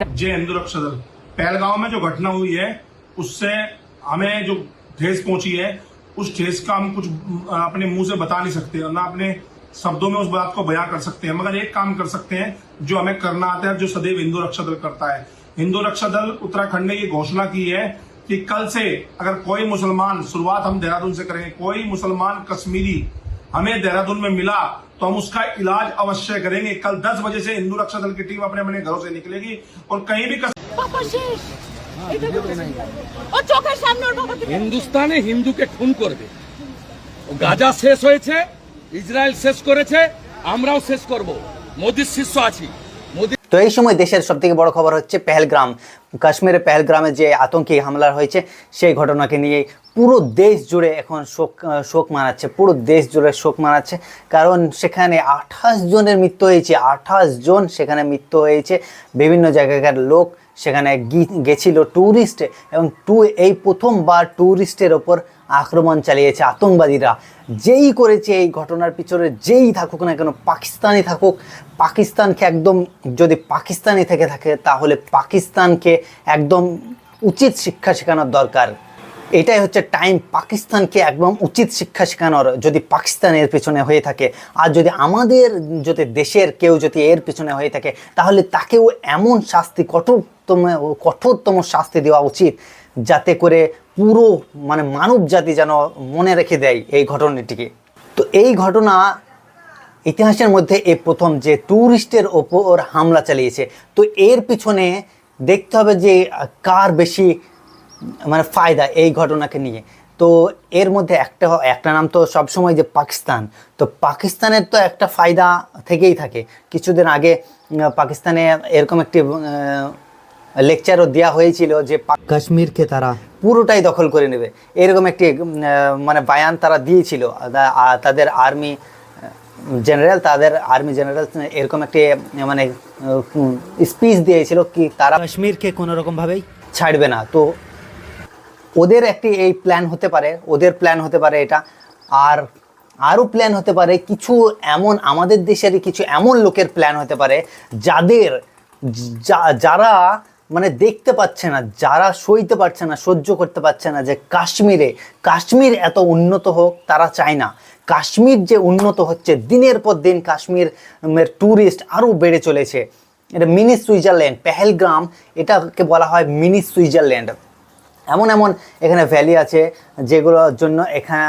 जय हिंदू रक्षा दल। पहलगांव में जो घटना हुई है, उससे हमें जो ठेस पहुँची है, उस ठेस का हम कुछ अपने मुँह से बता नहीं सकते और ना अपने शब्दों में उस बात को बयां कर सकते हैं। मगर एक काम कर सकते हैं, जो हमें करना आता है जो सदैव हिंदू रक्षा दल करता है। हिंदू रक्षा दल उत्तराखंड ने ये घोषणा की है कि कल से अगर कोई मुसलमान, शुरुआत हम देहरादून से करेंगे, कोई मुसलमान कश्मीरी हमें देहरादून में मिला तो हम उसका इलाज अवश्य करेंगे कल 10 बजे से हिंदू रक्षा दल की टीम अपने अपने घरों से निकलेगी और कहीं भी कस- বাবা শেষ এটা তো ও চোখের সামনে ওর বাবা হিন্দুস্তানে হিন্দুকে খুন করবে ও গাজা শেষ হয়েছে ইসরায়েল শেষ করেছে আমরাও শেষ করব মোদির শিষ্য আছি মোদি তো এই সময় দেশের সব থেকে বড় খবর হচ্ছে পেহেলগ্রাম। কাশ্মীরের পেহেলগ্রামে যে আতঙ্কি হামলা হয়েছে, সেই ঘটনাকে নিয়ে পুরো দেশ জুড়ে এখন শোক শোক মানাচ্ছে, পুরো দেশ জুড়ে শোক মানাচ্ছে। কারণ সেখানে আঠাশ জনের মৃত্যু হয়েছে, আঠাশ জন সেখানে মৃত্যু হয়েছে। বিভিন্ন জায়গাকার লোক সেখানে গেছিল ট্যুরিস্ট এবং টু, এই প্রথমবার ট্যুরিস্টের ওপর আক্রমণ চালিয়েছে আতঙ্কবাদীরা। যেই করেছে এই ঘটনার পিছনে যেই থাকুক না কেন পাকিস্তানি থাকুক। পাকিস্তানকে একদম, যদি পাকিস্তানি থেকে থাকে, তাহলে পাকিস্তানকে একদম উচিত শিক্ষা শেখানোর দরকার। এটাই হচ্ছে টাইম, পাকিস্তানকে একদম উচিত শিক্ষা শেখানোর, যদি পাকিস্তানের পেছনে হয়ে থাকে। আর যদি আমাদের, যদি দেশের কেউ যদি এর পেছনে হয়ে থাকে, তাহলে তাকেও এমন শাস্তি, কঠোরতম কঠোরতম শাস্তি দেওয়া উচিত যাতে করে পুরো মানে মানব জাতি যেন মনে রেখে দেয় এই ঘটনাটিকে। তো এই ঘটনা ইতিহাসের মধ্যে এই প্রথম যে ট্যুরিস্টের ওপর হামলা চালিয়েছে। তো এর পিছনে দেখতে হবে যে কার বেশি মানে ফায়দা এই ঘটনাকে নিয়ে। তো এর মধ্যে একটা একটা নাম তো সবসময় যে পাকিস্তান। তো পাকিস্তানের তো একটা ফায়দা থেকেই থাকে। কিছুদিন আগে পাকিস্তানে এরকম একটি লেকচারও দেওয়া হয়েছিল যে কাশ্মীরকে তারা পুরোটাই দখল করে নেবে। এরকম একটি মানে বায়ান তারা দিয়েছিল। তাদের আর্মি জেনারেল তাদের আর্মি জেনারেল এরকম একটি মানে স্পিচ দিয়েছিল কি তারা কাশ্মীরকে কোনো রকমভাবেই ছাড়বে না। তো ওদের একটি এই প্ল্যান হতে পারে ওদের প্ল্যান হতে পারে এটা। আর আরও প্ল্যান হতে পারে কিছু এমন আমাদের দেশেরই কিছু এমন লোকের প্ল্যান হতে পারে যাদের যারা মানে দেখতে পাচ্ছে না, যারা সইতে পারছে না, সহ্য করতে পারছে না যে কাশ্মীরে, কাশ্মীর এত উন্নত হোক, তারা চায় না। কাশ্মীর যে উন্নত হচ্ছে, দিনের পর দিন কাশ্মীর ট্যুরিস্ট আরও বেড়ে চলেছে। এটা মিনি সুইজারল্যান্ড পেহেলগ্রাম এটাকে বলা হয় মিনি সুইজারল্যান্ড। এমন এমন এখানে ভ্যালি আছে, যেগুলোর জন্য এখানে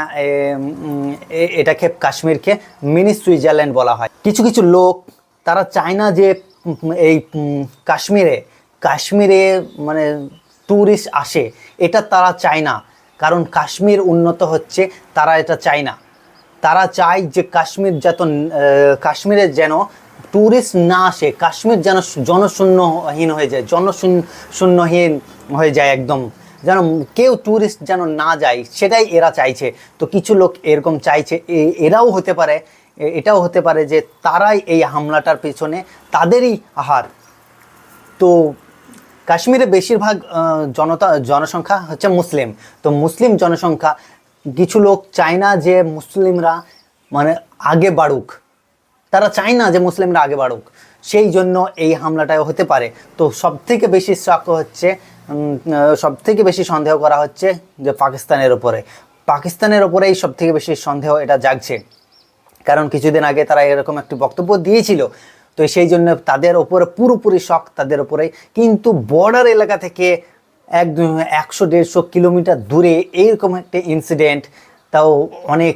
এটাকে কাশ্মীরকে মিনি সুইজারল্যান্ড বলা হয়। কিছু কিছু লোক, তারা চায় না যে এই কাশ্মীরে কাশ্মীরে মানে ট্যুরিস্ট আসে, এটা তারা চায় না। কারণ কাশ্মীর উন্নত হচ্ছে, তারা এটা চায় না। তারা চায় যে কাশ্মীর যত কাশ্মীরে যেন ট্যুরিস্ট না আসে, কাশ্মীর যেন জনশূন্যহীন হয়ে যায় জনশূন্য শূন্যহীন হয়ে যায় একদম। যেন কেউ ট্যুরিস্ট যেন না যায়, সেটাই এরা চাইছে। তো কিছু লোক এরকম চাইছে এরাও হতে পারে এটাও হতে পারে যে তারাই এই হামলাটার পেছনে তাদেরই আহার। তো কাশ্মীরে বেশিরভাগ জনতা, জনসংখ্যা হচ্ছে মুসলিম। তো মুসলিম জনসংখ্যা, কিছু লোক চায় না যে মুসলিমরা মানে আগে বাড়ুক। তারা চায় না যে মুসলিমরা আগে বাড়ুক। সেই জন্য এই হামলাটাও হতে পারে। তো সব থেকে বেশি শক হচ্ছে সব থেকে বেশি সন্দেহ করা হচ্ছে যে পাকিস্তানের ওপরে পাকিস্তানের ওপরেই সব থেকে বেশি সন্দেহ এটা জাগছে। কারণ কিছুদিন আগে তারা এরকম একটি বক্তব্য দিয়েছিল তো সেই জন্য তাদের ওপরে পুরোপুরি শখ তাদের ওপরে। কিন্তু বর্ডার এলাকা থেকে এক একশো দেড়শো কিলোমিটার দূরে এইরকম একটা ইনসিডেন্ট তাও অনেক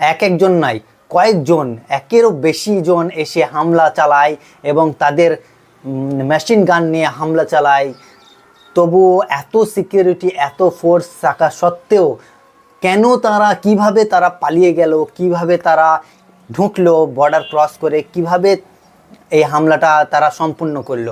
এক একজন নাই, কয়েকজন, একেরও বেশি জন এসে হামলা চালায় এবং তাদের মেশিন গান নিয়ে হামলা চালায়। তবুও এত সিকিউরিটি এত ফোর্স থাকা সত্ত্বেও কেন তারা, কীভাবে তারা পালিয়ে গেল, কীভাবে তারা ঢুকলো বর্ডার ক্রস করে, কীভাবে এই হামলাটা তারা সম্পূর্ণ করল।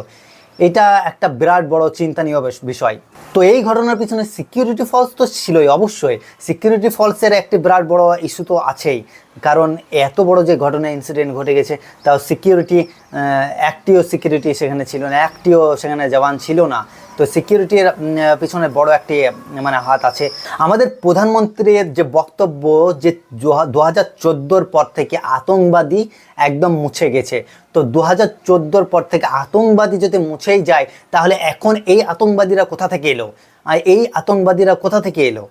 এটা একটা বিরাট বড় চিন্তানীয় বিষয়। তো এই ঘটনার পিছনে সিকিউরিটি ফলস তো ছিলই অবশ্যই। সিকিউরিটি ফলসের একটি বিরাট বড় ইস্যু তো আছেই। কারণ এত বড় যে ঘটনা ইনসিডেন্ট ঘটে গেছে, তাও সিকিউরিটি একটিও সিকিউরিটি সেখানে ছিল না, একটিও সেখানে জওয়ান ছিল না। তো সিকিউরিটির পিছনে বড় একটি মানে হাত আছে। আমাদের প্রধানমন্ত্রীর যে বক্তব্য যে দু হাজার চোদ্দোর পর থেকে আতঙ্কবাদী একদম মুছে গেছে। তো দু হাজার চোদ্দোর পর থেকে আতঙ্কবাদী যদি মুছেই যায়, তাহলে এখন এই আতঙ্কবাদীরা কোথা থেকে এলো? আর এই আতঙ্কবাদীরা কোথা থেকে এলো?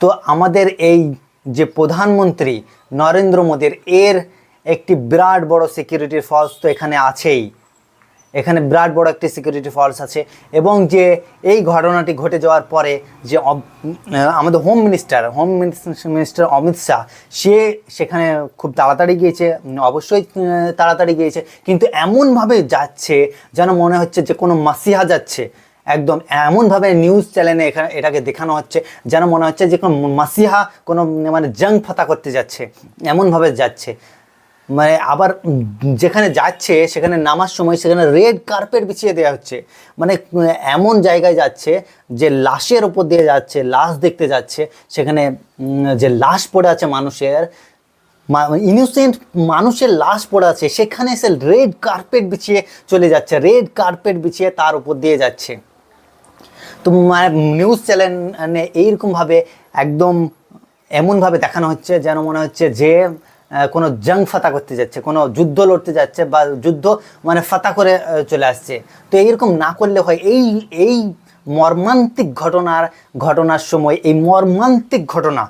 তো আমাদের এই যে প্রধানমন্ত্রী নরেন্দ্র মোদীর, এর একটি বিরাট বড় সিকিউরিটির ফলস তো এখানে আছেই। এখানে বিরাট বড় একটি সিকিউরিটি ফোর্স আছে এবং যে এই ঘটনাটি ঘটে যাওয়ার পরে যে আমাদের home minister home minister Amit Shah, সে সেখানে খুব তাড়াতাড়ি গিয়েছে অবশ্যই তাড়াতাড়ি গিয়েছে, কিন্তু এমনভাবে যাচ্ছে যেন মনে হচ্ছে যে কোনো মাসিহা যাচ্ছে। একদম এমনভাবে নিউজ চ্যানেলে এখানে এটাকে দেখানো হচ্ছে যেন মনে হচ্ছে যে কোনো মাসিহা কোনো মানে জং ফাতা করতে যাচ্ছে। এমনভাবে যাচ্ছে। মানে আবার যেখানে যাচ্ছে, সেখানে নামার সময় সেখানে রেড কার্পেট বিছিয়ে দেওয়া হচ্ছে। মানে এমন জায়গায় যাচ্ছে যে লাশের ওপর দিয়ে যাচ্ছে, লাশ দেখতে যাচ্ছে, সেখানে যে লাশ পড়ে আছে মানুষের ইনোসেন্ট মানুষের লাশ পড়ে আছে, সেখানে সে রেড কার্পেট বিছিয়ে চলে যাচ্ছে রেড কার্পেট বিছিয়ে তার উপর দিয়ে যাচ্ছে। তো মানে নিউজ চ্যানেলে এইরকমভাবে একদম এমনভাবে দেখানো হচ্ছে, যেন মনে হচ্ছে যে কোনো জং ফাতা করতে যাচ্ছে, কোনো যুদ্ধ লড়তে যাচ্ছে বা যুদ্ধ মানে ফাতা করে চলে আসছে। তো এইরকম না করলে হয়, এই এই মর্মান্তিক ঘটনার ঘটনার সময়, এই মর্মান্তিক ঘটনা,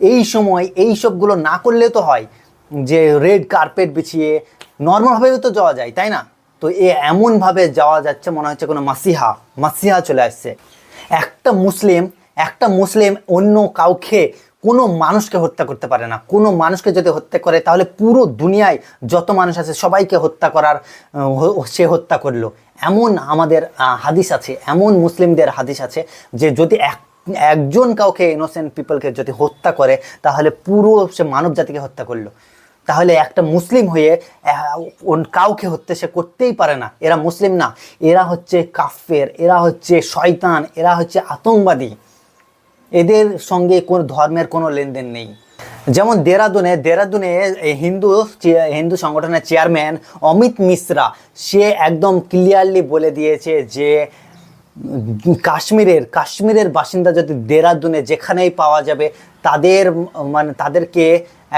এই সময় এই সবগুলো না করলে তো হয় যে রেড কার্পেট বিছিয়ে নর্মালভাবেও তো যাওয়া যায়, তাই না? তো এ এমনভাবে যাওয়া যাচ্ছে, মনে হচ্ছে কোনো মাসিহা মাসিহা চলে আসছে। একটা মুসলিম একটা মুসলিম অন্য কাউকে কোনো মানুষকে হত্যা করতে পারে না। কোনো মানুষকে যদি হত্যা করে, তাহলে পুরো দুনিয়ায় যত মানুষ আছে সবাইকে হত্যা করার সে হত্যা করল। এমন আমাদের হাদিস আছে, এমন মুসলিমদের হাদিস আছে যে যদি এক, একজন কাউকে ইনোসেন্ট পিপলকে যদি হত্যা করে, তাহলে পুরো সে মানব জাতিকে হত্যা করল। তাহলে একটা মুসলিম হয়ে কাউকে হত্যা সে করতেই পারে না। এরা মুসলিম না। এরা হচ্ছে কাফের, এরা হচ্ছে শয়তান, এরা হচ্ছে আতঙ্কবাদী। এদের সঙ্গে কোন ধর্মের কোনো লেনদেন নেই। যেমন দেরাদুনে দেরাদুনে হিন্দু হিন্দু সংগঠনের চেয়ারম্যান অমিত মিশ্রা, সে একদম ক্লিয়ারলি বলে দিয়েছে যে, কাশ্মীরের কাশ্মীরের বাসিন্দা যদি দেরাদুনে যেখানেই পাওয়া যাবে, তাদের মানে তাদেরকে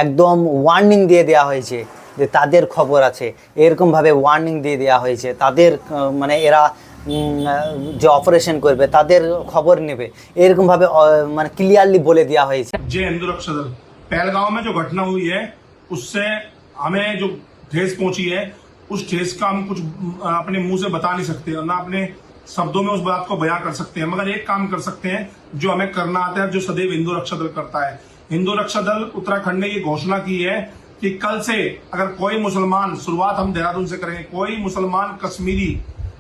একদম ওয়ার্নিং দিয়ে দেওয়া হয়েছে যে তাদের খবর আছে। এরকমভাবে ওয়ার্নিং দিয়ে দেওয়া হয়েছে। তাদের মানে এরা যে অপারেশন করবে তাদের খবর নেবে এরকমভাবে আহ, মানে ক্লিয়ারলি বলে দেওয়া হয়েছে जय हिंदू रक्षा दल पहलगांव में जो घटना हुई है उससे हमें जो ठेस पहुंची है उस ठेस का हम कुछ अ, अपने मुंह से बता नहीं सकते और ना अपने शब्दों में उस बात को बयां कर सकते हैं मगर एक काम कर सकते हैं जो हमें करना आता है जो सदैव हिंदू रक्षा दल करता है हिंदू रक्षा दल उत्तराखंड ने ये घोषणा की है कि कल से अगर कोई मुसलमान शुरुआत हम देहरादून से करेंगे कोई मुसलमान कश्मीरी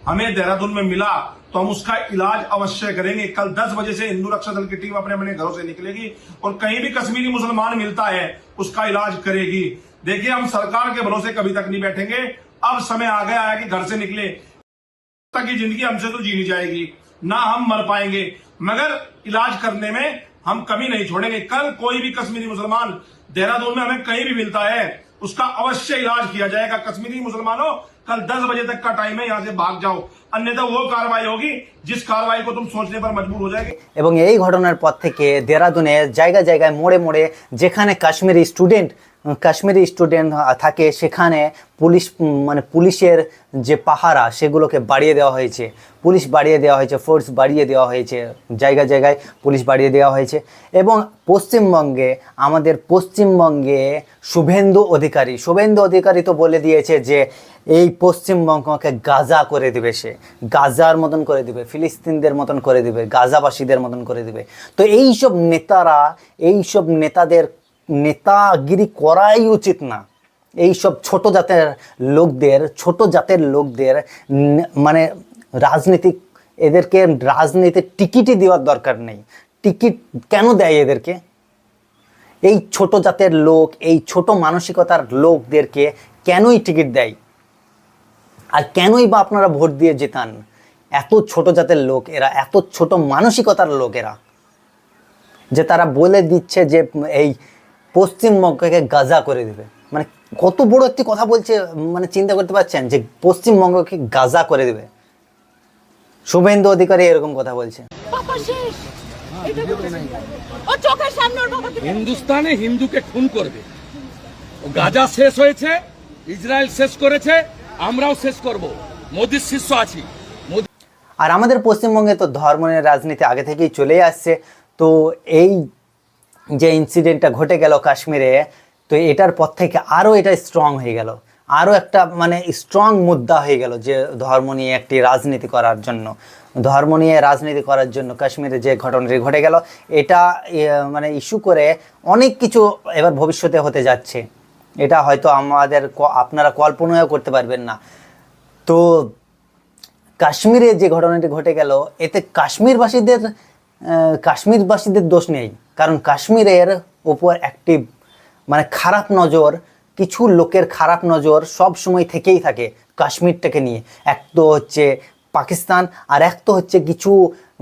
हमें देहरादून में मिला तो हम उसका इलाज अवश्य करेंगे। कल 10 बजे से हिंदू रक्षा दल की टीम अपने अपने घरों से निकलेगी और कहीं भी कश्मीरी मुसलमान मिलता है, उसका इलाज करेगी। देखिए, हम सरकार के भरोसे कभी तक नहीं बैठेंगे। अब समय आ गया है कि घर से निकले। तक की ज़िंदगी हमसे तो जी नहीं जाएगी, ना हम मर पाएँगे। मगर इलाज करने में हम कमी नहीं छोड़ेंगे। कल कोई भी कश्मीरी मुसलमान देहरादून में हमें कहीं भी मिलता है, उसका अवश्य इलाज किया जाएगा। कश्मीरी मुसलमानों कल 10 बजे तक का टाइम है यहाँ से भाग जाओ अन्यथा वो कार्रवाई होगी जिस कार्रवाई को तुम सोचने पर मजबूर हो जाएगी এবং এই ঘটনার পর থেকে দেরাদুনে জায়গায় জায়গায় মোড়ে মোড়ে যেখানে কাশ্মীরি স্টুডেন্ট কাশ্মীরি স্টুডেন্ট থাকে সেখানে পুলিশ উম, মানে পুলিশের যে পাহারা সেগুলোকে বাড়িয়ে দেওয়া হয়েছে পুলিশ বাড়িয়ে দেওয়া হয়েছে ফোর্স বাড়িয়ে দেওয়া হয়েছে জায়গায় জায়গায় পুলিশ বাড়িয়ে দেওয়া হয়েছে এবং পশ্চিমবঙ্গে আমাদের পশ্চিমবঙ্গে শুভেন্দু অধিকারী শুভেন্দু অধিকারী তো বলে দিয়েছে যে এই পশ্চিমবঙ্গকে গাজা করে দিবে সে। গাজার মতন করে দিবে, ফিলিস্তিনদের মতন করে দিবে, গাজাবাসীদের মতন করে দিবে। তো এই সব নেতারা এই সব নেতাদের নেতাগিরি করাই উচিত না। এই সব ছোট জাতের লোকদের, ছোট জাতের লোকদের মানে রাজনীতিক এদেরকে রাজনীতির টিকিটই দেওয়ার দরকার নেই। টিকিট কেন দেয় এদেরকে? এই ছোট জাতের লোক, এই ছোট মানসিকতার লোকদেরকে কেনই টিকিট দেয়? আর কেনই বা আপনারা ভোট দিয়ে জেতান? এত ছোট জাতের লোক এরা এত ছোট মানসিকতার লোক এরা যে তারা বলে দিচ্ছে যে এই পশ্চিমবঙ্গকে গাজা করে দেবে। মানে কত বড় একটি কথা বলছে মানে চিন্তা করতে পারছেন যে পশ্চিমবঙ্গকে গাজা করে দেবে? শুভেন্দু অধিকারী এরকম কথা বলছে। বাবা শেষ! এটুকু ও চোখের সামনে ওর বাবাকে হিন্দুস্তানে হিন্দুকে খুন করবে। গাজা শেষ হয়েছে ইসরায়েল শেষ করেছে আমরাও শেষ করব। মোদির শিষ্য আছি। আর আমাদের পশ্চিমবঙ্গে তো ধর্ম নিয়ে রাজনীতি আগে থেকেই চলেই আসছে। তো এই যে ইনসিডেন্টটা ঘটে গেল কাশ্মীরে, তো এটার পর থেকে আরও এটা স্ট্রং হয়ে গেল। আরও একটা মানে স্ট্রং মুদ্রা হয়ে গেল যে ধর্ম নিয়ে একটি রাজনীতি করার জন্য। ধর্ম নিয়ে রাজনীতি করার জন্য কাশ্মীরে যে ঘটনাটি ঘটে গেল, এটা মানে ইস্যু করে অনেক কিছু এবার ভবিষ্যতে হতে যাচ্ছে। এটা হয়তো আমাদের আপনারা কল্পনাও করতে পারবেন না। তো কাশ্মীরে যে ঘটনাটি ঘটে গেল, এতে কাশ্মীরবাসীদের কাশ্মীরবাসীদের দোষ নেই। কারণ কাশ্মীরের ওপর একটি মানে খারাপ নজর, কিছু লোকের খারাপ নজর সব সময় থেকেই থাকে কাশ্মীরটাকে নিয়ে। এক তো হচ্ছে পাকিস্তান, আর এক তো হচ্ছে কিছু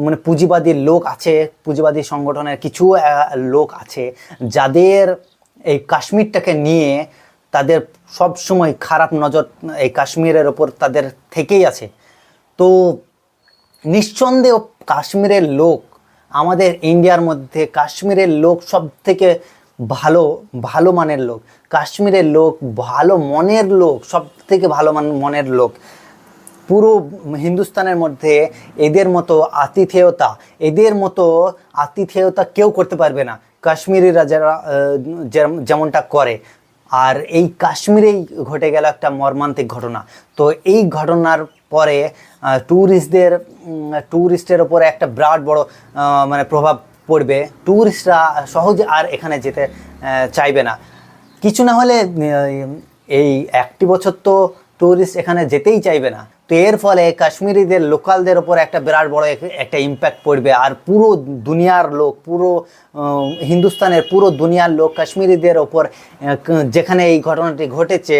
মানে পুঁজিবাদী লোক আছে, পুঁজিবাদী সংগঠনের কিছু লোক আছে, যাদের এই কাশ্মীরটাকে নিয়ে তাদের সব সময় খারাপ নজর, এই কাশ্মীরের ওপর তাদের থেকেই আছে। তো নিঃসন্দেহ কাশ্মীরের লোক, আমাদের ইন্ডিয়ার মধ্যে কাশ্মীরের লোক সব থেকে ভালো ভালো মানের লোক। কাশ্মীরের লোক, ভালো মনের লোক সব থেকে ভালো মান, মনের লোক। পুরো হিন্দুস্তানের মধ্যে এদের মতো আতিথেয়তা, এদের মতো আতিথেয়তা কেউ করতে পারবে না। কাশ্মীরিরা যারা যেমনটা করে। আর এই কাশ্মীরেই ঘটে গেল একটা মর্মান্তিক ঘটনা। তো এই ঘটনার পরে ট্যুরিস্টদের ট্যুরিস্টের ওপরে একটা বিরাট বড় মানে প্রভাব পড়বে। ট্যুরিস্টরা সহজে আর এখানে যেতে চাইবে না। কিছু না হলে এই একটি বছর তো ট্যুরিস্ট এখানে যেতেই চাইবে না। তো এর ফলে কাশ্মীরিদের, লোকালদের ওপর একটা বিরাট বড় একটা ইম্প্যাক্ট পড়বে। আর পুরো দুনিয়ার লোক, পুরো হিন্দুস্তানের পুরো দুনিয়ার লোক কাশ্মীরিদের ওপর যেখানে এই ঘটনাটি ঘটেছে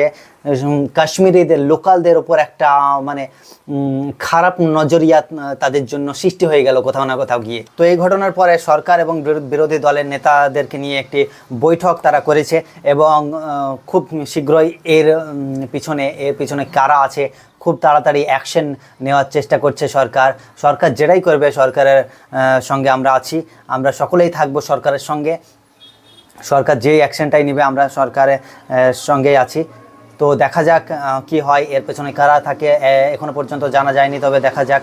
কাশ্মীরিদের লোকালদের ওপর একটা মানে খারাপ নজরিয়া তাদের জন্য সৃষ্টি হয়ে গেল কোথাও না কোথাও গিয়ে। তো এই ঘটনার পরে সরকার এবং বিরোধী দলের নেতাদেরকে নিয়ে একটি বৈঠক তারা করেছে এবং খুব শীঘ্রই এর পিছনে এর পিছনে কারা আছে খুব তাড়াতাড়ি অ্যাকশন নেওয়ার চেষ্টা করছে সরকার। সরকার যেটাই করবে, সরকারের সঙ্গে আমরা আছি। আমরা সকলেই থাকব সরকারের সঙ্গে। সরকার যেই অ্যাকশনটাই নেবে, আমরা সরকারের সঙ্গেই আছি। তো দেখা যাক কি হয়। এর পেছনে কারা থাকে এখনও পর্যন্ত জানা যায়নি, তবে দেখা যাক।